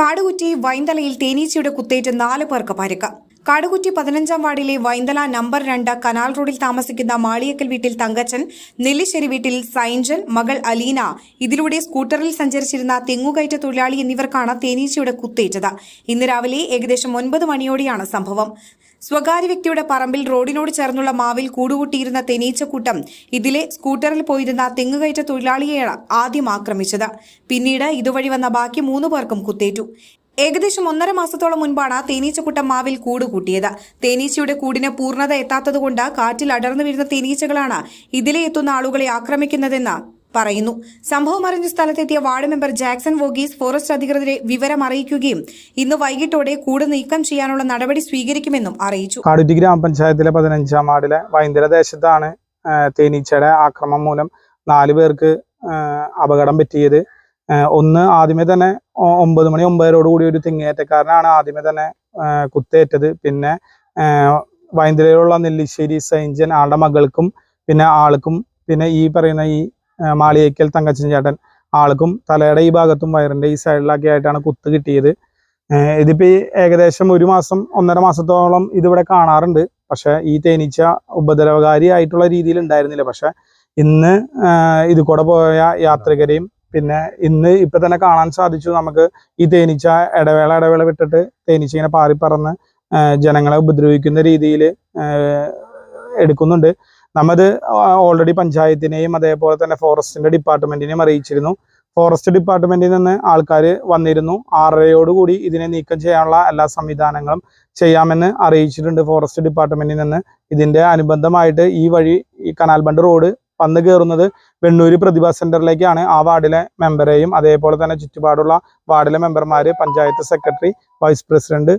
കാടുകുറ്റി വൈന്തലയിൽ തേനീച്ചയുടെ കുത്തേറ്റ് നാല് പേർക്ക് പരിക്ക് കാടുകുറ്റി പതിനഞ്ചാം വാർഡിലെ വൈന്തല നമ്പർ രണ്ട് കനാൽ റോഡിൽ താമസിക്കുന്ന മാളിയക്കൽ വീട്ടിൽ തങ്കച്ചൻ നെല്ലിശ്ശേരി വീട്ടിൽ സൈൻജൻ മകൾ അലീന ഇതിലൂടെ സ്കൂട്ടറിൽ സഞ്ചരിച്ചിരുന്ന തെങ്ങുകയറ്റ തൊഴിലാളി എന്നിവർക്കാണ് തേനീച്ചയുടെ കുത്തേറ്റത്. ഇന്ന് രാവിലെ ഏകദേശം ഒൻപത് മണിയോടെയാണ് സംഭവം. സ്വകാര്യ വ്യക്തിയുടെ പറമ്പിൽ റോഡിനോട് ചേർന്നുള്ള മാവിൽ കൂടുകൂട്ടിയിരുന്ന തേനീച്ചക്കൂട്ടം ഇതിലെ സ്കൂട്ടറിൽ പോയിരുന്ന തെങ്ങുകയറ്റ തൊഴിലാളിയെയാണ് ആദ്യം ആക്രമിച്ചത്. പിന്നീട് ഇതുവഴി വന്ന ബാക്കി മൂന്ന് പേർക്കും കുത്തേറ്റു. ഏകദേശം ഒന്നര മാസത്തോളം മുൻപാണ് തേനീച്ചക്കൂട്ടം മാവിൽ കൂട് കൂട്ടിയത്. തേനീച്ചയുടെ കൂടിന് പൂർണത എത്താത്തതുകൊണ്ട് കാറ്റിൽ അടർന്നു വീഴുന്ന തേനീച്ചകളാണ് ഇതിലെ എത്തുന്ന ആളുകളെ ആക്രമിക്കുന്നതെന്ന് പറയുന്നു. സംഭവം അറിഞ്ഞ സ്ഥലത്തെത്തിയ ward member Jackson Varghese forest അധികൃതരെ വിവരം അറിയിക്കുകയും ഇന്ന് വൈകിട്ടോടെ കൂട് നീക്കം ചെയ്യാനുള്ള നടപടി സ്വീകരിക്കുമെന്നും അറിയിച്ചു. കാടുറ്റി ഗ്രാമപഞ്ചായത്തിലെ പതിനഞ്ചാം വാർഡിലെ വൈന്തര ദേശത്താണ് തേനീച്ചയുടെ ആക്രമം മൂലം നാലു പേർക്ക് അപകടം പറ്റിയത്. ഒന്ന് ആദ്യമേ തന്നെ ഒമ്പത് മണി ഒമ്പതരോട് കൂടി ഒരു തിങ്ങേറ്റക്കാരനാണ് ആദ്യമേ തന്നെ കുത്തേറ്റത്. പിന്നെ ആ, നെല്ലിശ്ശേരി സൈഞ്ചൻ ആളുടെ മകൾക്കും പിന്നെ ആൾക്കും പിന്നെ ഈ പറയുന്ന ഈ മാളിയേക്കൽ തങ്കച്ചൻ ചേട്ടൻ ആൾക്കും തലയുടെ ഈ ഭാഗത്തും വയറിന്റെ ഈ സൈഡിലൊക്കെ ആയിട്ടാണ് കുത്ത് കിട്ടിയത്. ഇതിപ്പോൾ ഏകദേശം ഒരു മാസം ഒന്നര മാസത്തോളം ഇതിവിടെ കാണാറുണ്ട്. പക്ഷെ ഈ തേനീച്ച ഉപദ്രവകാരി ആയിട്ടുള്ള രീതിയിൽ ഉണ്ടായിരുന്നില്ല. പക്ഷെ ഇന്ന് ഇത് കൂടെ പോയ യാത്രികരെയും പിന്നെ ഇന്ന് ഇപ്പൊ തന്നെ കാണാൻ സാധിച്ചു നമുക്ക് ഈ തേനീച്ച ഇടവേള ഇടവേള വിട്ടിട്ട് തേനീച്ച ഇങ്ങനെ പാറിപ്പറന്ന് ജനങ്ങളെ ഉപദ്രവിക്കുന്ന രീതിയിൽ എടുക്കുന്നുണ്ട്. നമ്മത് ഓൾറെഡി പഞ്ചായത്തിനെയും അതേപോലെ തന്നെ ഫോറസ്റ്റിന്റെ ഡിപ്പാർട്ട്മെന്റിനെയും അറിയിച്ചിരുന്നു. ഫോറസ്റ്റ് ഡിപ്പാർട്ട്മെന്റിൽ നിന്ന് ആൾക്കാർ വന്നിരുന്നു. ആറരയോടുകൂടി ഇതിനെ നീക്കം ചെയ്യാനുള്ള എല്ലാ സംവിധാനങ്ങളും ചെയ്യാമെന്ന് അറിയിച്ചിട്ടുണ്ട് ഫോറസ്റ്റ് ഡിപ്പാർട്ട്മെന്റിൽ നിന്ന്. ഇതിന്റെ അനുബന്ധമായിട്ട് ഈ വഴി ഈ കനാൽ ബണ്ട് റോഡ് വന്ന് കയറുന്നത് വെണ്ണൂര് പ്രതിഭാ സെന്ററിലേക്കാണ്. ആ വാർഡിലെ മെമ്പറേയും അതേപോലെ തന്നെ ചുറ്റുപാടുള്ള വാർഡിലെ മെമ്പർമാര് panchayat secretary vice president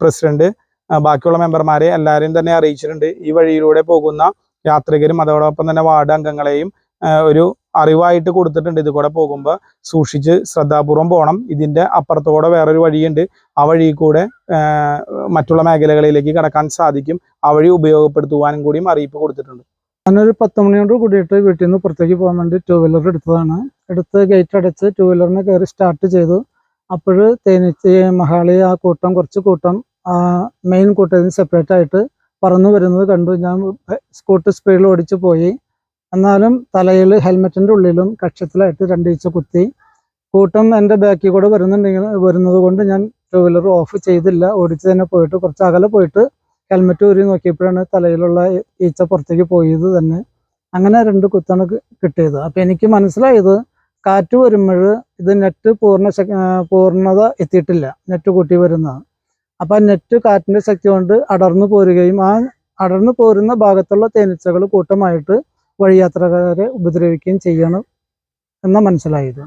president ബാക്കിയുള്ള മെമ്പർമാരെ എല്ലാവരെയും തന്നെ അറിയിച്ചിട്ടുണ്ട്. ഈ വഴിയിലൂടെ പോകുന്ന യാത്രികരും അതോടൊപ്പം തന്നെ വാർഡ് അംഗങ്ങളെയും ഒരു അറിവായിട്ട് കൊടുത്തിട്ടുണ്ട്. ഇത് കൂടെ പോകുമ്പോൾ സൂക്ഷിച്ച് ശ്രദ്ധാപൂർവം പോകണം ഇതിന്റെ അപ്പുറത്തുകൂടെ വേറൊരു വഴിയുണ്ട്. ആ വഴി കൂടെ മറ്റുള്ള മേഖലകളിലേക്ക് കടക്കാൻ സാധിക്കും. ആ വഴി ഉപയോഗപ്പെടുത്തുവാനും കൂടിയും അറിയിപ്പ് കൊടുത്തിട്ടുണ്ട്. ഞാനൊരു പത്ത് മണിയോട് കൂടിയിട്ട് വീട്ടിൽ നിന്ന് പുറത്തേക്ക് പോകാൻ വേണ്ടി ടൂ വീലർ എടുത്തതാണ്. എടുത്ത് ഗേറ്റ് അടച്ച് ടൂ വീലറിന് കയറി സ്റ്റാർട്ട് ചെയ്തു. അപ്പോൾ തേനീച്ച മഹാളി ആ കൂട്ടം കുറച്ച് കൂട്ടം മെയിൻ കൂട്ടത്തിന് സെപ്പറേറ്റ് ആയിട്ട് പറന്നു വരുന്നത് കണ്ടു. ഞാൻ സ്കൂട്ടർ സ്പീഡിൽ ഓടിച്ചു പോയി. എന്നാലും തലയിൽ ഹെൽമെറ്റിന്റെ ഉള്ളിലും കക്ഷത്തിലായിട്ട് രണ്ടീച്ച കുത്തി. കൂട്ടം എന്റെ ബാക്കിൽ കൂടെ വരുന്നുണ്ടെങ്കിൽ വരുന്നത് കൊണ്ട് ഞാൻ ടൂ വീലർ ഓഫ് ചെയ്തില്ല. ഓടിച്ച് തന്നെ പോയിട്ട് കുറച്ച് അകലെ പോയിട്ട് ഹെൽമെറ്റ് ഊരി നോക്കിയപ്പോഴാണ് തലയിലുള്ള ഈച്ച പുറത്തേക്ക് പോയത് തന്നെ. അങ്ങനെ രണ്ട് കുത്താണ് കിട്ടിയത്. അപ്പൊ എനിക്ക് മനസ്സിലായത് കാറ്റ് വരുമ്പോൾ ഇത് നെറ്റ് പൂർണ പൂർണത എത്തിയിട്ടില്ല. നെറ്റ് കൂട്ടി വരുന്നതാണ്. അപ്പൊ നെറ്റ് കാറ്റിന്റെ ശക്തി കൊണ്ട് അടർന്നു പോരുകയും ആ അടർന്നു പോരുന്ന ഭാഗത്തുള്ള തേനീച്ചകൾ കൂട്ടമായിട്ട് വഴിയാത്രക്കാരെ ഉപദ്രവിക്കുകയും ചെയ്യണം എന്ന് മനസ്സിലായത്.